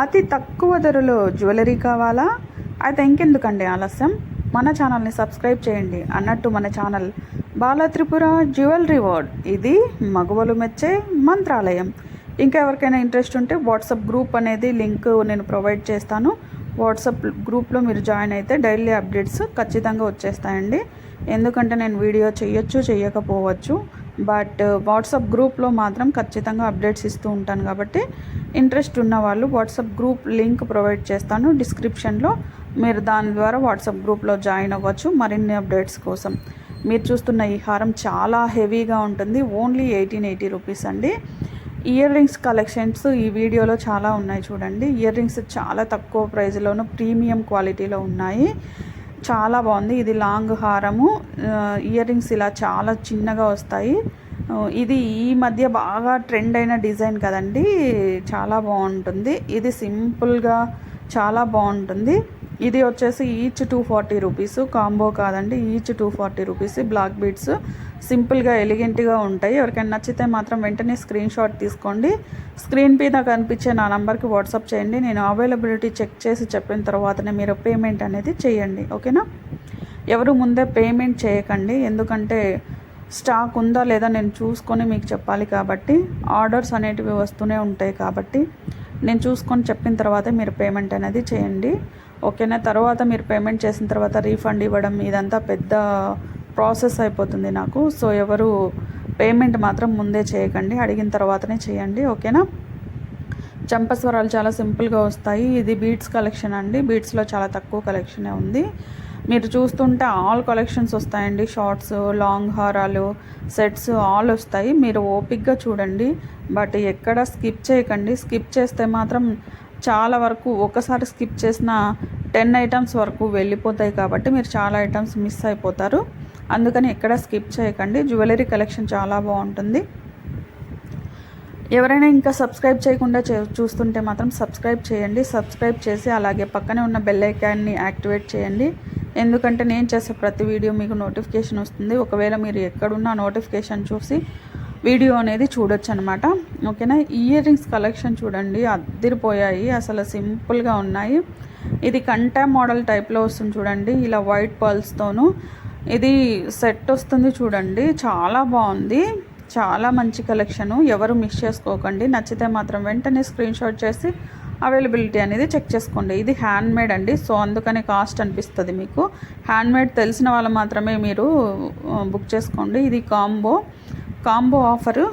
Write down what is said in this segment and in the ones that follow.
అతి తక్కువ ధరలో జ్యువెలరీ కావాలా? అయితే ఇంకెందుకండి ఆలస్యం? మన ఛానల్ని సబ్స్క్రైబ్ చేయండి. అన్నట్టు మన channel Bala Tripura jewellery world. ఇది మగవలు మెచ్చే మంత్రాలయం. ఇంకా ఎవరికైనా ఇంట్రెస్ట్ ఉంటే వాట్సాప్ గ్రూప్ అనేది లింక్ నేను ప్రొవైడ్ చేస్తాను. వాట్సాప్ గ్రూప్లో మీరు జాయిన్ అయితే డైలీ అప్డేట్స్ ఖచ్చితంగా వచ్చేస్తాయండి. ఎందుకంటే నేను వీడియో చేయొచ్చు చేయకపోవచ్చు బట్ uh, వాట్సాప్ గ్రూప్లో మాత్రం ఖచ్చితంగా అప్డేట్స్ ఇస్తూ ఉంటాను కాబట్టి ఇంట్రెస్ట్ ఉన్న వాళ్ళు వాట్సాప్ గ్రూప్ లింక్ ప్రొవైడ్ చేస్తాను. డిస్క్రిప్షన్లో మీరు దాని ద్వారా వాట్సాప్ గ్రూప్లో జాయిన్ అవ్వచ్చు మరిన్ని అప్డేట్స్ కోసం. మీరు చూస్తున్న ఈ హారం చాలా హెవీగా ఉంటుంది. ఓన్లీ ఎయిటీన్ ఎయిటీ రూపీస్ అండి. ఇయర్ రింగ్స్ కలెక్షన్స్ ఈ వీడియోలో చాలా ఉన్నాయి చూడండి. ఇయర్ రింగ్స్ చాలా తక్కువ ప్రైస్లోను ప్రీమియం క్వాలిటీలో ఉన్నాయి. చాలా బాగుంది. ఇది లాంగ్ హారము. ఇయర్ రింగ్స్ ఇలా చాలా చిన్నగా వస్తాయి. ఇది ఈ మధ్య బాగా ట్రెండ్ అయిన డిజైన్ కదండి. చాలా బాగుంటుంది. ఇది సింపుల్గా చాలా బాగుంటుంది. ఇది వచ్చేసి each two forty rupees combo కాదండి each two forty rupees black beads సింపుల్గా ఎలిగెంట్గా ఉంటాయి. ఎవరికైనా నచ్చితే మాత్రం వెంటనే స్క్రీన్ షాట్ తీసుకోండి. స్క్రీన్ మీద కనిపించే నా నెంబర్కి వాట్సాప్ చేయండి. నేను అవైలబిలిటీ చెక్ చేసి చెప్పిన తర్వాతనే మీరు పేమెంట్ అనేది చేయండి. ఓకేనా? ఎవరు ముందే పేమెంట్ చేయకండి. ఎందుకంటే స్టాక్ ఉందా లేదా నేను చూసుకొని మీకు చెప్పాలి కాబట్టి ఆర్డర్స్ అనేటివి వస్తూనే ఉంటాయి కాబట్టి నేను చూసుకొని చెప్పిన తర్వాతే మీరు పేమెంట్ అనేది చేయండి. ఓకేనా? తర్వాత మీరు పేమెంట్ చేసిన తర్వాత రీఫండ్ ఇవ్వడం ఇదంతా పెద్ద ప్రాసెస్ అయిపోతుంది నాకు. సో ఎవరు పేమెంట్ మాత్రం ముందే చేయకండి. అడిగిన తర్వాతనే చేయండి. ఓకేనా? చంపస్వరాలు చాలా సింపుల్గా వస్తాయి. ఇది బీట్స్ కలెక్షన్ అండి. బీట్స్లో చాలా తక్కువ కలెక్షనే ఉంది. మీరు చూస్తుంటే ఆల్ కలెక్షన్స్ వస్తాయండి. షార్ట్స్ లాంగ్ హారాలు సెట్స్ ఆల్ వస్తాయి. మీరు ఓపిక్గా చూడండి. బట్ ఎక్కడ స్కిప్ చేయకండి. స్కిప్ చేస్తే మాత్రం చాలా వరకు ఒకసారి స్కిప్ చేసిన టెన్ ఐటమ్స్ వరకు వెళ్ళిపోతాయి కాబట్టి మీరు చాలా ఐటమ్స్ మిస్ అయిపోతారు. అందుకని ఎక్కడ స్కిప్ చేయకండి. జ్యువెలరీ కలెక్షన్ చాలా బాగుంటుంది. ఎవరైనా ఇంకా సబ్స్క్రైబ్ చేయకుండా చూస్తుంటే మాత్రం సబ్స్క్రైబ్ చేయండి. సబ్స్క్రైబ్ చేసి అలాగే పక్కనే ఉన్న బెల్ ఐకాన్ని యాక్టివేట్ చేయండి. ఎందుకంటే నేను చేసే ప్రతి వీడియో మీకు నోటిఫికేషన్ వస్తుంది. ఒకవేళ మీరు ఎక్కడున్న నోటిఫికేషన్ చూసి వీడియో అనేది చూడొచ్చు అనమాట ఓకేనా? ఇయర్ రింగ్స్ కలెక్షన్ చూడండి. అద్దరిపోయాయి. అసలు సింపుల్గా ఉన్నాయి. ఇది కంటా మోడల్ టైప్లో వస్తుంది చూడండి. ఇలా వైట్ పర్ల్స్తోను ఇది సెట్ వస్తుంది చూడండి. చాలా బాగుంది. చాలా మంచి కలెక్షను ఎవరు మిస్ చేసుకోకండి. నచ్చితే మాత్రం వెంటనే స్క్రీన్ షాట్ చేసి అవైలబిలిటీ అనేది చెక్ చేసుకోండి. ఇది హ్యాండ్మేడ్ అండి. సో అందుకని కాస్ట్ అనిపిస్తుంది మీకు. హ్యాండ్ మేడ్ తెలిసిన వాళ్ళు మాత్రమే మీరు బుక్ చేసుకోండి. ఇది combo combo offer.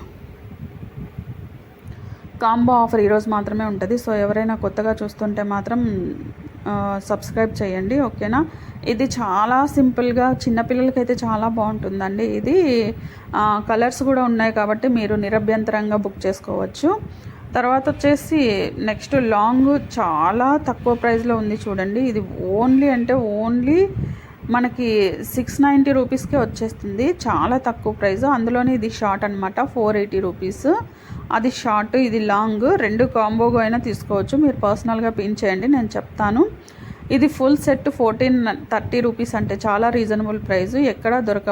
Combo offer ఈరోజు మాత్రమే ఉంటుంది. సో ఎవరైనా కొత్తగా చూస్తుంటే మాత్రం సబ్స్క్రైబ్ చేయండి. ఓకేనా? ఇది చాలా సింపుల్గా చిన్నపిల్లలకైతే చాలా బాగుంటుందండి. ఇది కలర్స్ కూడా ఉన్నాయి కాబట్టి మీరు నిరభ్యంతరంగా బుక్ చేసుకోవచ్చు. తర్వాత వచ్చేసి నెక్స్ట్ లాంగ్ చాలా తక్కువ ప్రైస్లో ఉంది చూడండి. ఇది ఓన్లీ అంటే ఓన్లీ మనకి సిక్స్ నైంటీ రూపీస్కే వచ్చేస్తుంది. చాలా తక్కువ ప్రైస్. అందులోనే ఇది షార్ట్ అనమాట ఫోర్ ఎయిటీ రూపీస్. అది షార్ట్ ఇది లాంగ్. రెండు కాంబోగా అయినా తీసుకోవచ్చు. మీరు పర్సనల్గా పిన్ చేయండి నేను చెప్తాను. ఇది full set fourteen thirty rupees అంటే చాలా రీజనబుల్ ప్రైస్. ఎక్కడ దొరక